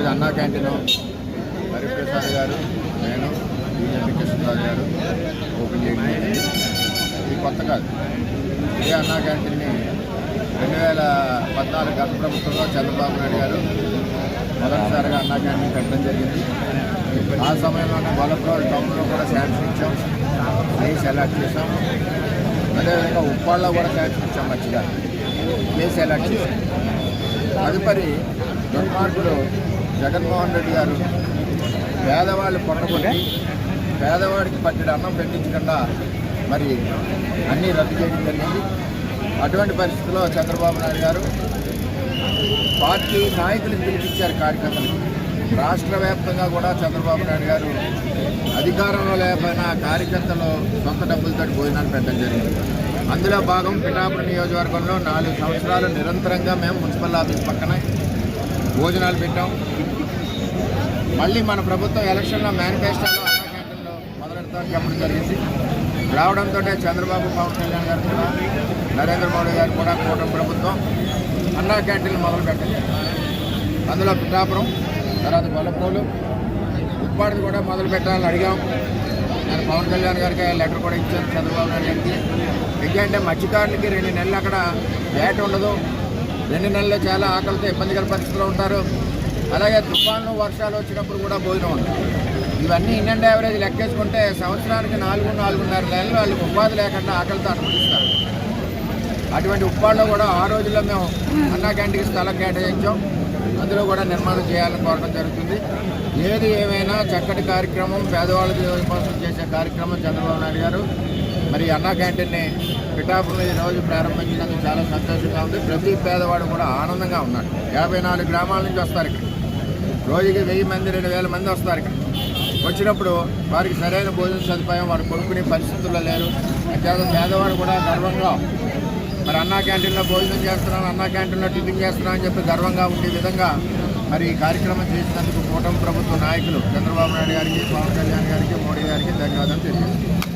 ఈరోజు అన్నా క్యాంటీన్ హరిప్రసాద్ గారు నేను బీజేపీ కృష్ణరాజు గారు ఓపెన్ చేయడం ఇది కొత్త కాదు. ఇదే అన్నా క్యాంటీన్ని రెండు వేల పద్నాలుగు గత ప్రభుత్వంలో చంద్రబాబు నాయుడు గారు మొదటిసారిగా అన్నా క్యాంటీన్ పెట్టడం జరిగింది. ఆ సమయంలోనే బొలప్రోల్ టౌన్లో కూడా శాంక్షన్ ఇచ్చాం. సెలెక్ట్ అలాట్ చేసాం అదేవిధంగా ఉప్పాళ్ళలో కూడా శాంక్షన్ ఇచ్చాం మంచిగా. ప్లేస్ అలాట్ చేసాం తదుపరి దుర్మార్గుడు జగన్మోహన్ రెడ్డి గారు పేదవాళ్ళు పొట్టగొట్టి పేదవాడికి పట్టెడు అన్నం పెట్టించకుండా మరి అన్నీ రద్దు చేయడం జరిగింది. అటువంటి పరిస్థితుల్లో చంద్రబాబు నాయుడు గారు పార్టీ నాయకులకు పిలిపించారు కార్యకర్తలు. రాష్ట్ర వ్యాప్తంగా కూడా చంద్రబాబు నాయుడు గారు అధికారంలో లేకపోయినా కార్యకర్తలు సొంత డబ్బులతో భోజనాలు పెట్టడం జరిగింది. అందులో భాగం పిఠాపురం నియోజకవర్గంలో నాలుగు సంవత్సరాలు నిరంతరంగా మేము మున్సిపల్ ఆఫీస్ పక్కన భోజనాలు పెట్టాం. మళ్ళీ మన ప్రభుత్వం ఎలక్షన్లో మేనిఫెస్టోలో అన్నా క్యాంటీన్లో మొదలెడతామని చెప్పడం జరిగింది. రావడంతో చంద్రబాబు పవన్ కళ్యాణ్ గారు కూడా నరేంద్ర మోడీ గారు కూడా కూటమి ప్రభుత్వం అన్నా క్యాంటీన్లు మొదలుపెట్టింది అందులో పిఠాపురం తర్వాత గొల్లప్రోలు ఉప్పాడిది కూడా మొదలు పెట్టాలని అడిగాం. నేను పవన్ కళ్యాణ్ గారికి లెటర్ కూడా ఇచ్చాను చంద్రబాబు నాయుడు గారికి. ఎందుకంటే మత్స్యకారులకి రెండు నెలలు అక్కడ వేట ఉండదు. రెండు నెలలు చాలా ఆకలితో ఇబ్బందికర పరిస్థితుల్లో ఉంటారు. అలాగే తుఫాన్లు వర్షాలు వచ్చినప్పుడు కూడా భోజనం ఉంటారు ఇవన్నీ ఇండియన్ యావరేజ్ లెక్కేసుకుంటే సంవత్సరానికి నాలుగు నాలుగున్నర నెలలు వాళ్ళకి ఉపాధి లేకుండా ఆకలితో అనుమతిస్తారు అటువంటి ఉప్పాడులో కూడా ఆ రోజుల్లో మేము అన్నా క్యాంటీన్కి స్థలం కేటాయించాం. అందులో కూడా నిర్మాణం చేయాలని కోరడం జరుగుతుంది. ఏది ఏమైనా చక్కటి కార్యక్రమం పేదవాళ్ళ కోసం చేసే కార్యక్రమం చంద్రబాబు నాయుడు గారు. మరి అన్నా క్యాంటీన్ని పిఠాపురం ఈ రోజు ప్రారంభించినందుకు చాలా సంతోషంగా ఉంది. ప్రతి పేదవాడు కూడా ఆనందంగా ఉన్నాడు. యాభై నాలుగు గ్రామాల నుంచి వస్తారు ఇక్కడ. రోజుకి వెయ్యి మంది రెండు వేల మంది వస్తారు ఇక్కడ. వచ్చినప్పుడు వారికి సరైన భోజన సదుపాయం వారు కొనుక్కునే పరిస్థితుల్లో లేరు. అంతేకాదు పేదవాడు కూడా గర్వంగా మరి అన్నా క్యాంటీన్లో భోజనం చేస్తున్నాను అన్నా క్యాంటీన్లో టిఫిన్ చేస్తున్నాను అని చెప్పి గర్వంగా ఉండే విధంగా మరి ఈ కార్యక్రమం చేసినందుకు కూటమి ప్రభుత్వ నాయకులు చంద్రబాబు నాయుడు గారికి పవన్ కళ్యాణ్ గారికి మోడీ గారికి ధన్యవాదాలు తెలియజేస్తున్నాను.